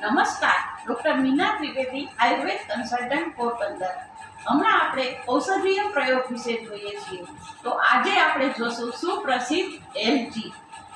નમસ્કાર, doctor Meena Trivedi, Ayurveda consultant Porbandar. હમણાં આપણે ઔષધીય પ્રયોગ વિશે જોઈએ છીએ. તો આજે આપણે જોશું સુપ્રસિદ્ધ એલચી.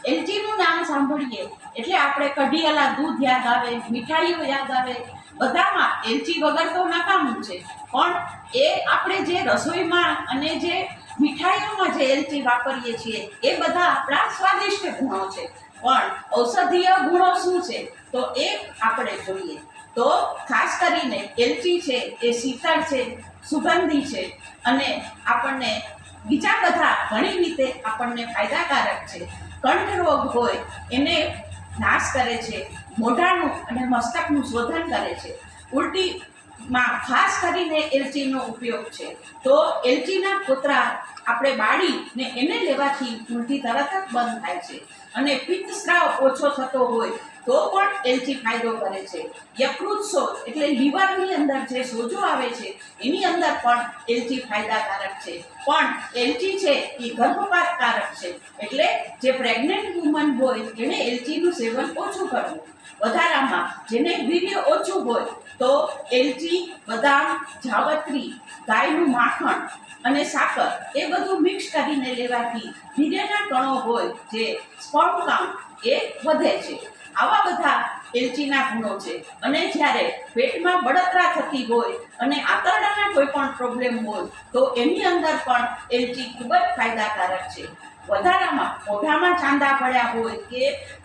એલચીનું નામ સાંભળીએ. એટલે આપણે કઢિયાલા દૂધ યાદ આવે, મીઠાઈઓ યાદ આવે. બધામાં એલચી વગર તો નકામું છે. પણ એ આપણે જે રસોઈમાં અને જે મીઠાઈઓમાં જે એલચી વાપરીએ છીએ, એ બધા આપણા સ્વાદિષ્ટ ગુણો છે. પણ ઔષધીય ગુણો શું છે? તો એ આપણે જોઈએ. તો ખાસ કરીને એલચી છે, એ શીતળ છે, સુગંધી છે અને આપણને બીજા બધા ઘણી રીતે આપણને ફાયદાકારક છે. કંઠ રોગ હોય, એને નાશ કરે છે, મોઢાનું અને મસ્તકનું શોધન કરે છે. ઉલટીમાં ખાસ કરીને એલચીનો ઉપયોગ છે. તો એલચીના કોતરા આપણે બાળીને એને લેવાથી ઉલટી તરત જ બંધ થાય છે. અને પિત્ત સ્ત્રાવ ઓછો થતો હોય તો પણ એલચી ફાયદો કરે છે. યકૃત સોજ એટલે લીવરની અંદર જે સોજો આવે છે, એની અંદર પણ એલચી ફાયદાકારક છે. પણ એલચી છે એ ગર્ભપાતકારક છે. એટલે જે પ્રેગ્નન્ટ વુમન હોય એણે એલચીનું સેવન ઓછું કરવું. વધારામાં જેને વીર્ય ઓછું હોય તો એલચી બદામ, જાવત્રી, ગાયનું માખણ અને સાકર એ બધું મિક્સ કરીને લેવાથી વીર્યના કણો હોય જે સ્પર્મ કાઉન્ટ એ વધે છે. આવા બધા એલચીના ગુણો છે. અને જ્યારે પેટમાં બળતરા થતી હોય અને આંતરડાના કોઈ પણ પ્રોબ્લેમ હોય તો એની અંદર પણ એલચી ખૂબ જ ફાયદાકારક છે. વધારામાં મોઢામાં ચાંદા પડ્યા હોય કે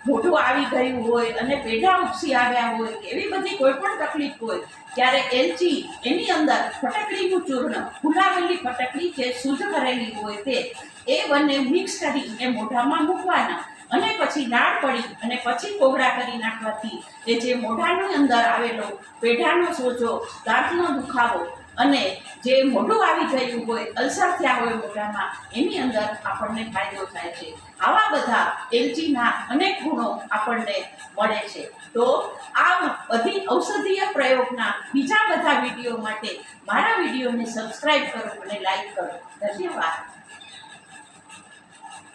મોઢું આવી ગયું હોય અને પેઢા ઉપસી આવ્યા હોય કે એવી બધી કોઈ પણ તકલીફ હોય, ત્યારે એલચી એની અંદર ફટકડીનું ચૂર્ણ ફુલાવેલી ફટકડી જે શુદ્ધ કરેલી હોય તે, એ બંને મિક્સ કરી એ મોઢામાં મૂકવાના. અને પછી લાળ પડી અને પછી કોગળા કરી નાખવાથી એ જે મોઢાની અંદર આવેલો પેઢાનો સોજો, દાંતનો દુખાવો અને જે મોઢું આવી ગયું હોય, અલ્સર થયા હોય મોઢામાં, એની અંદર આપણને ફાયદો થાય છે. આવા બધા એલચીના અનેક ગુણો આપણને મળે છે. તો આ બધી ઔષધીય પ્રયોગના બીજા બધા વીડિયો માટે મારા વિડીયોને સબસ્ક્રાઈબ કરો અને લાઈક કરો. ધન્યવાદ.